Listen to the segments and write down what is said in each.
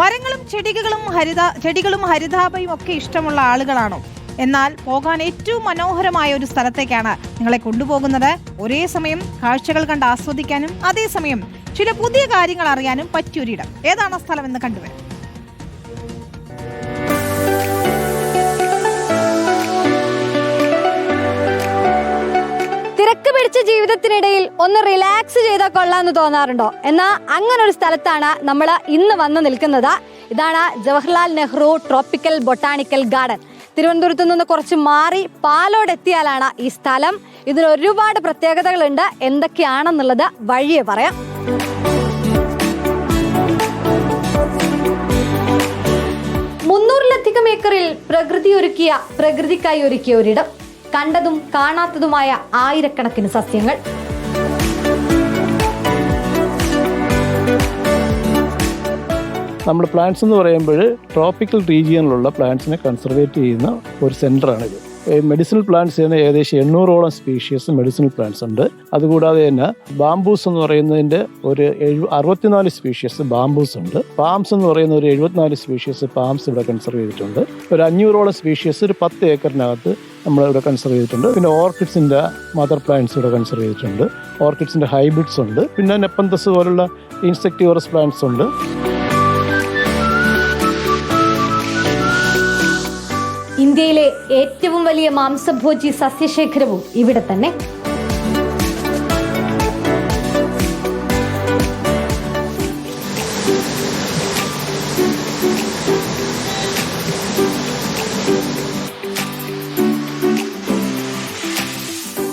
മരങ്ങളും ചെടികളും ഹരിത ചെടികളും ഹരിതാപയും ഒക്കെ ഇഷ്ടമുള്ള ആളുകളാണോ? എന്നാൽ പോകാൻ ഏറ്റവും മനോഹരമായ ഒരു സ്ഥലത്തേക്കാണ് നിങ്ങളെ കൊണ്ടുപോകുന്നത്. ഒരേ സമയം കാഴ്ചകൾ കണ്ട് ആസ്വദിക്കാനും അതേസമയം ചില പുതിയ കാര്യങ്ങൾ അറിയാനും പറ്റിയൊരിടം. ഏതാണ് സ്ഥലം എന്ന് കണ്ടുവരാം. പിടിച്ച ജീവിതത്തിനിടയിൽ ഒന്ന് റിലാക്സ് ചെയ്താൽ കൊള്ളാന്ന് തോന്നാറുണ്ടോ? എന്നാ അങ്ങനെ ഒരു സ്ഥലത്താണ് നമ്മൾ ഇന്ന് വന്ന് നിൽക്കുന്നത്. ഇതാണ് Jawaharlal Nehru tropical botanical garden തിരുവനന്തപുരത്ത് നിന്ന് കുറച്ച് മാറി പാലോട് എത്തിയാലാണ് ഈ സ്ഥലം. ഇതിന് ഒരുപാട് പ്രത്യേകതകളുണ്ട്. എന്തൊക്കെയാണെന്നുള്ളത് വഴിയെ പറയാം. മുന്നൂറിലധികം ഏക്കറിൽ പ്രകൃതി ഒരുക്കിയ പ്രകൃതിക്കായി ഒരുക്കിയ ഒരിടം. കണ്ടതും കാണാത്തതുമായ ആയിരക്കണക്കിന് സസ്യങ്ങൾ. നമ്മൾ പ്ലാന്റ്സ് എന്ന് പറയുമ്പോൾ ട്രോപ്പിക്കൽ റീജിയനിലുള്ള പ്ലാന്റ്സിനെ കൺസർവേറ്റ് ചെയ്യുന്ന ഒരു സെന്ററാണിത് മെഡിസിനൽ പ്ലാന്റ്സ് ചെയ്യുന്ന ഏകദേശം എണ്ണൂറോളം സ്പീഷീസ് മെഡിസിനൽ പ്ലാന്റ്സ് ഉണ്ട്. അതുകൂടാതെ തന്നെ ബാംബൂസ് എന്ന് പറയുന്നതിന്റെ ഒരു എഴു അറുപത്തിനാല് സ്പീഷീസ് ബാംബൂസ് ഉണ്ട്. പാംസ് എന്ന് പറയുന്ന ഒരു എഴുപത്തിനാല് സ്പീഷീസ് പാംസ് ഇവിടെ കൺസർവ് ചെയ്തിട്ടുണ്ട്. ഒരു അഞ്ഞൂറോളം സ്പീഷീസ് ഒരു പത്ത് ഏക്കറിനകത്ത് നമ്മൾ ഇവിടെ കൺസർവ് ചെയ്തിട്ടുണ്ട്. പിന്നെ ഓർക്കിഡ്സിന്റെ മദർ പ്ലാന്റ്സ് ഇവിടെ കൺസർവ് ചെയ്തിട്ടുണ്ട്. ഓർക്കിഡ്സിന്റെ ഹൈബ്രിഡ്സ് ഉണ്ട്. പിന്നെ നെപ്പന്തസ് പോലുള്ള ഇൻസെക്ടിവറസ് പ്ലാന്റ്സ് ഉണ്ട്. ഇന്ത്യയിലെ ഏറ്റവും വലിയ മാംസഭോജി സസ്യശേഖരവും ഇവിടെ തന്നെ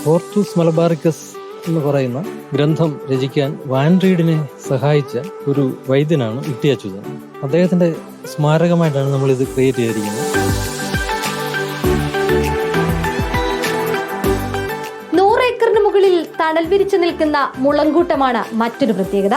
ഹോർത്തൂസ് മലബാറിക്കസ് എന്ന് പറയുന്ന ഗ്രന്ഥം രചിക്കാൻ വാൻ റീഡിനെ സഹായിച്ച ഒരു വൈദ്യനാണ് ഇട്ടിയച്യുതൻ അദ്ദേഹത്തിന്റെ സ്മാരകമായിട്ടാണ് നമ്മൾ ഇത് ക്രിയേറ്റ് ചെയ്തിരിക്കുന്നത് ഏക്കറിന് മുകളിൽ തണൽ വിരിച്ചു നിൽക്കുന്ന മുളങ്കൂട്ടമാണ് മറ്റൊരു പ്രത്യേകത.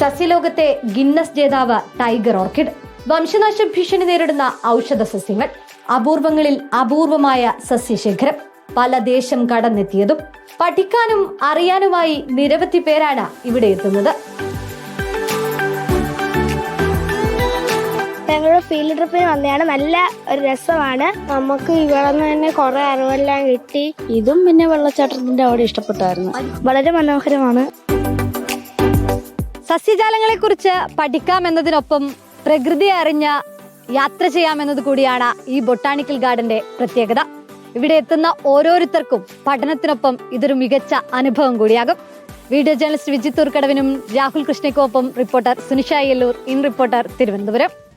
സസ്യലോകത്തെ ഗിന്നസ് ജേതാവ് ടൈഗർ ഓർക്കിഡ്. വംശനാശ ഭീഷണി നേരിടുന്ന ഔഷധ സസ്യങ്ങൾ. അപൂർവങ്ങളിൽ അപൂർവമായ സസ്യശേഖരം. പല ദേശം കടന്നെത്തിയതും പഠിക്കാനും അറിയാനുമായി നിരവധി പേരാണ് ഇവിടെ എത്തുന്നത്. ഞങ്ങൾ ഫീൽഡ് ട്രിപ്പിന് വന്നതാണ്. നല്ല ഒരു രസമാണ്. നമുക്ക് ഇവിടെ നിന്ന് തന്നെ കുറെ അറിവെല്ലാം കിട്ടി. ഇതും പിന്നെ വെള്ളച്ചാട്ടത്തിന്റെ അവിടെ ഇഷ്ടപ്പെട്ടായിരുന്നു. വളരെ മനോഹരമാണ്. സസ്യജാലങ്ങളെ കുറിച്ച് പഠിക്കാം എന്നതിനൊപ്പം പ്രകൃതി അറിഞ്ഞ യാത്ര ചെയ്യാമെന്നത് കൂടിയാണ് ഈ ബൊട്ടാണിക്കൽ ഗാർഡന്റെ പ്രത്യേകത. ഇവിടെ എത്തുന്ന ഓരോരുത്തർക്കും പഠനത്തിനൊപ്പം ഇതൊരു മികച്ച അനുഭവം കൂടിയാകും. വീഡിയോ ജേർണലിസ്റ്റ് വിജിത് തൂർക്കടവിനും Rahul കൃഷ്ണയ്ക്കൊപ്പം reporter Sunisha Yellur in reporter Thiruvananthapuram.